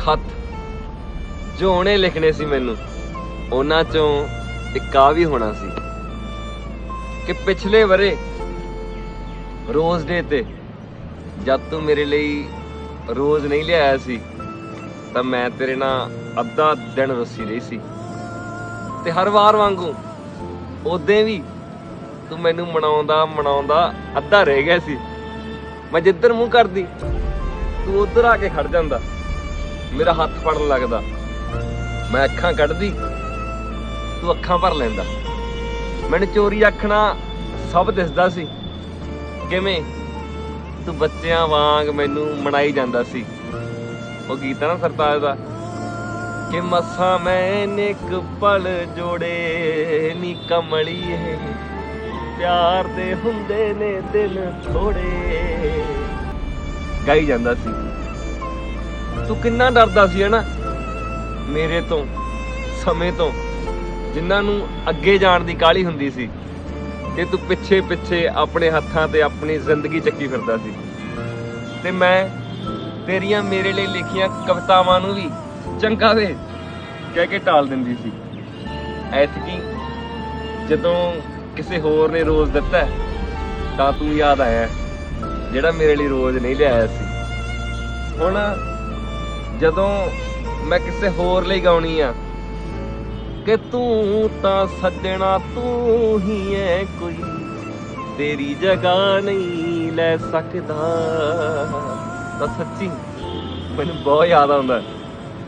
ਖੱਤ ਜੋ ਉਹਨੇ ਲਿਖਣੇ ਸੀ ਮੈਨੂੰ, ਉਹਨਾਂ ਚੋਂ ਇੱਕ ਆ ਵੀ ਹੋਣਾ ਸੀ ਕਿ ਪਿਛਲੇ ਵਰੇ ਰੋਜ਼ ਡੇ ਤੇ ਜਦ ਤੂੰ ਮੇਰੇ ਲਈ ਰੋਜ਼ ਨਹੀਂ ਲਿਆਇਆ ਸੀ, ਤਾਂ ਮੈਂ ਤੇਰੇ ਨਾਲ ਅੱਧਾ ਦਿਨ ਰੁੱਸੀ ਰਹੀ ਸੀ। ਤੇ ਹਰ ਵਾਰ ਵਾਂਗੂ ਉਦੋਂ ਵੀ ਤੂੰ ਮੈਨੂੰ ਮਨਾਉਂਦਾ ਮਨਾਉਂਦਾ ਅੱਧਾ ਰਹਿ ਗਿਆ ਸੀ। ਮੈਂ ਜਿੱਧਰ ਮੂੰਹ ਕਰਦੀ, ਤੂੰ ਉਧਰ ਆ ਕੇ ਖੜ ਜਾਂਦਾ। ਮੇਰਾ ਹੱਥ ਫੜਨ ਲੱਗਦਾ। ਮੈਂ ਅੱਖਾਂ ਕੱਢਦੀ, ਤੂੰ ਅੱਖਾਂ ਭਰ ਲੈਂਦਾ। ਮੈਨੂੰ ਚੋਰੀ ਆਖਣਾ ਸਭ ਦਿਸਦਾ ਸੀ। ਕਿਵੇਂ? ਤੂੰ ਬੱਚਿਆਂ ਵਾਂਗ ਮੈਨੂੰ ਮਨਾਈ ਜਾਂਦਾ ਸੀ। ਉਹ ਗੀਤ ਆ ਨਾ ਸਰਤਾਜ ਦਾ। ਕਿ ਮਸਾਂ ਮੈਂ ਇੱਕ ਪਲ ਜੋੜੇ ਨੀ ਕਮਲੀਏ। ਪਿਆਰ ਦੇ ਹੁੰਦੇ ਨੇ ਦਿਲ ਥੋੜੇ। ਗਾਈ ਜਾਂਦਾ ਸੀ। ਤੂੰ ਕਿੰਨਾ ਡਰਦਾ ਸੀ, ਹਨਾ? ਮੇਰੇ ਤੋਂ, ਸਮੇਂ ਤੋਂ, ਜਿਨ੍ਹਾਂ ਨੂੰ ਅੱਗੇ ਜਾਣ ਦੀ ਕਾਹਲੀ ਹੁੰਦੀ ਸੀ ਤੇ ਤੂੰ ਪਿੱਛੇ ਪਿੱਛੇ ਆਪਣੇ ਹੱਥਾਂ ਤੇ ਆਪਣੀ ਜ਼ਿੰਦਗੀ ਚੱਕੀ ਫਿਰਦਾ ਸੀ। ਤੇ ਮੈਂ ਤੇਰੀਆਂ ਮੇਰੇ ਲਈ ਲਿਖੀਆਂ ਕਵਿਤਾਵਾਂ ਨੂੰ ਵੀ ਚੰਗਾ ਵੇ ਕਹਿ ਕੇ ਟਾਲ ਦਿੰਦੀ ਸੀ। ਐਤਕੀ ਜਦੋਂ ਕਿਸੇ ਹੋਰ ਨੇ ਰੋਜ਼ ਦਿੱਤਾ, ਤਾਂ ਤੂੰ ਯਾਦ ਆਇਆ, ਜਿਹੜਾ ਮੇਰੇ ਲਈ ਰੋਜ਼ ਨਹੀਂ ਲਿਆਇਆ ਸੀ। ਹੁਣ ਜਦੋਂ ਮੈਂ ਕਿਸੇ ਹੋਰ ਲਈ ਗਾਉਣੀ ਆ, ਕਿ ਤੂੰ ਤਾਂ ਸੱਜਣਾ ਤੂੰ ਹੀ ਐ ਕੋਈ, ਤੇਰੀ ਜਗ੍ਹਾ ਨਹੀਂ ਲੈ ਸਕਦਾ। ਤਾਂ ਸੱਚੀ ਮੈਨੂੰ ਬਹੁਤ ਯਾਦ ਆਉਂਦਾ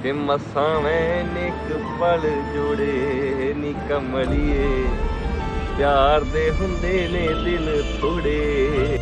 ਕਿ ਮਸਾਂ ਮੈਂ ਨਿਕ ਪਲ ਜੋੜੇ ਨੀ ਕਮਲੀਏ, ਪਿਆਰ ਦੇ ਹੁੰਦੇ ਨੇ ਦਿਨ ਥੋੜੇ।